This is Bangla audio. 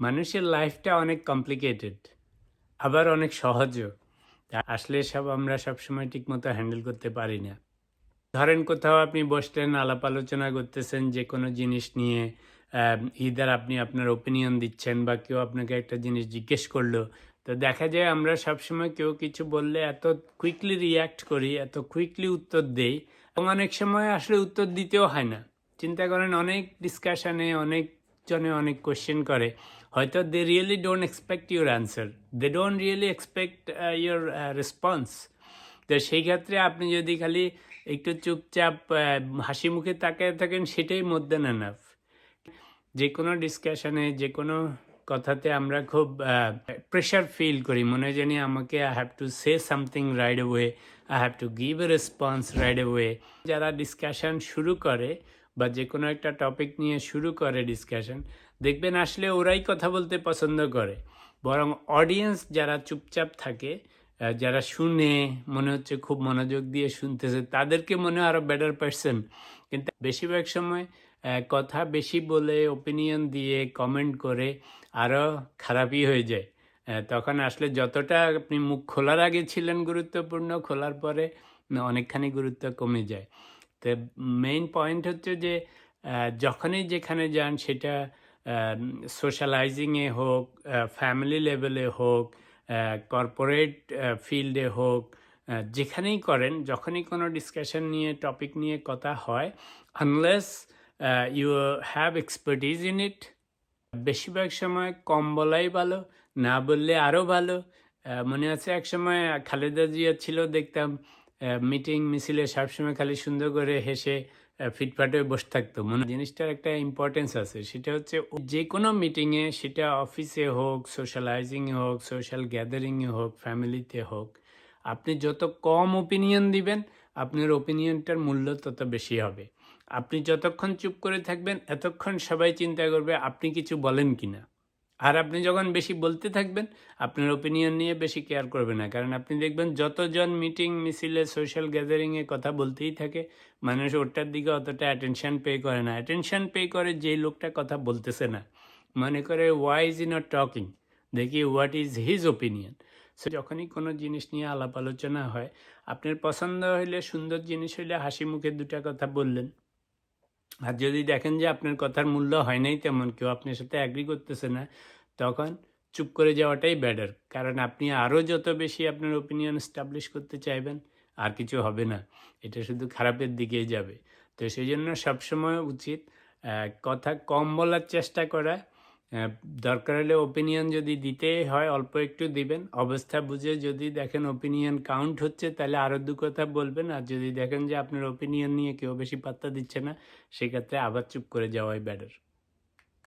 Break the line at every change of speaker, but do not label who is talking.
মানুষের লাইফটা অনেক কমপ্লিকেটেড আবার অনেক সহজও। আসলে সব আমরা সবসময় ঠিকমতো হ্যান্ডেল করতে পারি না। ধরেন কোথাও আপনি বসলেন, আলাপ আলোচনা করতেছেন যে কোনো জিনিস নিয়ে ইদার আপনি আপনার ওপিনিয়ন দিচ্ছেন বা কেউ আপনাকে একটা জিনিস জিজ্ঞেস করল, তো দেখা যায় আমরা সবসময় কেউ কিছু বললে এত কুইকলি রিয়্যাক্ট করি, এত কুইকলি উত্তর দেই, এবং অনেক সময় আসলে উত্তর দিতেও হয় না। চিন্তা করেন, অনেক ডিসকাশনে অনেক জনে অনেক কোশ্চেন করে। হয়তো they really don't expect your answer they don't really expect your response তো সেই ক্ষেত্রে আপনি যদি খালি একটু চুপচাপ আহ, হাসি মুখে তাকায় থাকেন সেটাই মধ্যে এনাফ যে কোনো ডিসকাশনে যে কোনো কথাতে আমরা খুব প্রেশার ফিল করি। মনে জানি আমাকে I have to say something right way I have to give a response right way যারা ডিসকাশন শুরু করে বা যে কোনো একটা টপিক নিয়ে শুরু করে ডিসকাশন দেখবেন আসলে ওরাই কথা বলতে পছন্দ করে। বরং অডিয়েন্স যারা চুপচাপ থাকে যারা শুনে, মনে হচ্ছে খুব মনোযোগ দিয়ে শুনতেছে, তাদেরকে মনে হয় আরও বেটার পার্সন কিন্তু বেশিরভাগ সময় কথা বেশি বলে ওপিনিয়ন দিয়ে কমেন্ট করে আরও খারাপই হয়ে যায়। তখন আসলে যতটা আপনি মুখ খোলার আগে ছিলেন গুরুত্বপূর্ণ, খোলার পরে অনেকখানি গুরুত্ব কমে যায়। তো মেইন পয়েন্ট হচ্ছে যে যখনই যেখানে যান সেটা সোশ্যালাইজিংয়ে হোক ফ্যামিলি লেভেলে হোক কর্পোরেট ফিল্ডে হোক যেখানেই করেন, যখনই কোনো ডিসকাশন নিয়ে টপিক নিয়ে কথা হয় unless you have expertise in it বেশিরভাগ সময় কম বলাই ভালো, না বললে আরও ভালো। মনে আছে এক সময় খালেদা জিয়া ছিল, দেখতাম মিটিং মিছিলে সবসময় খালি সুন্দর করে হেসে ফিটফাটে বসে থাকতো। মনে জিনিসটার একটা ইম্পর্টেন্স আছে। সেটা হচ্ছে যে কোনো মিটিংয়ে সেটা অফিসে হোক সোশ্যালাইজিংয়ে হোক সোশ্যাল গ্যাদারিংয়ে হোক ফ্যামিলিতে হোক, আপনি যত কম ওপিনিয়ন দিবেন, আপনার ওপিনিয়নটার মূল্য তত বেশি হবে। আপনি যতক্ষণ চুপ করে থাকবেন, এতক্ষণ সবাই চিন্তা করবে, আপনি কিছু বলেন কিনা। আর আপনি যখন বেশি বলতে থাকবেন, আপনার ওপিনিয়ন নিয়ে বেশি কেয়ার করবে না। কারণ আপনি দেখবেন যতজন মিটিং মিছিলে সোশ্যাল গ্যাদারিংয়ে কথা বলতেই থাকে, মানুষ ওটার দিকে অতটা অ্যাটেনশন পে করে না। অ্যাটেনশন পে করে যেই লোকটা কথা বলতেছে না। মনে করে ওয়াই ইজ ইন টকিং দেখি what is his opinion so যখনই কোনো জিনিস নিয়ে আলাপ আলোচনা হয়, আপনার পছন্দ হইলে, সুন্দর জিনিস হইলে হাসি মুখে দুটা কথা বললেন। আর যদি দেখেন যে আপনার কথার মূল্য হয় নাই তেমন কেউ আপনার সাথে অ্যাগ্রি করতেছে না, তখন চুপ করে যাওয়াটাই বেটার কারণ আপনি আরও যত বেশি আপনার ওপিনিয়ন স্টাবলিশ করতে চাইবেন, আর কিছু হবে না। এটা শুধু খারাপের দিকেই যাবে। তো সেই জন্য সবসময় উচিত কথা কম বলার চেষ্টা করা দরকার হলে ওপিনিয়ন যদি দিতে হয়, অল্প একটু দিবেন। অবস্থা বুঝে যদি দেখেন ওপিনিয়ন কাউন্ট হচ্ছে, তাহলে আরও দু কথা বলবেন। আর যদি দেখেন যে আপনার ওপিনিয়ন নিয়ে কেউ বেশি পাত্তা দিচ্ছে না, সেক্ষেত্রে আবার চুপ করে যাওয়াই বেটার